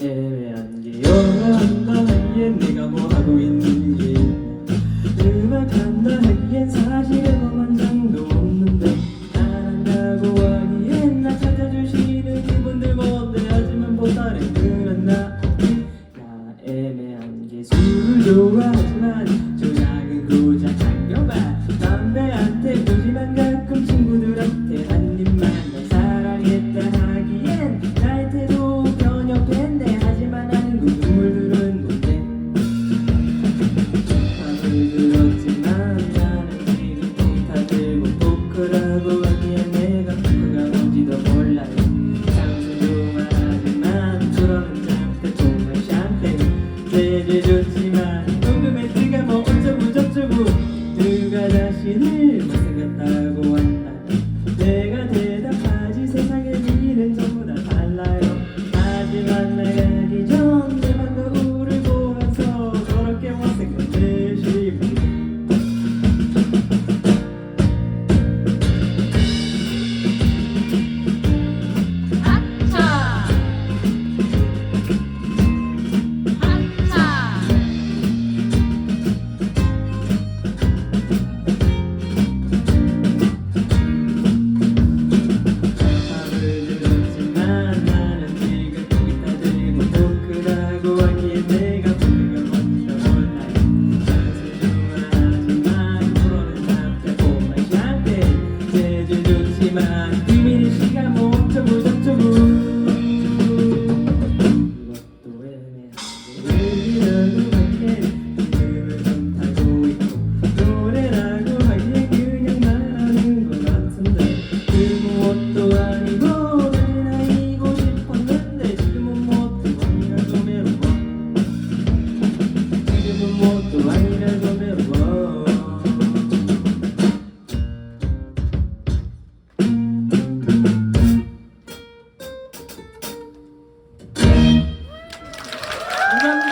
애매한 기억을 한다 얘 내가 뭐 하고 있나 ราชนั่น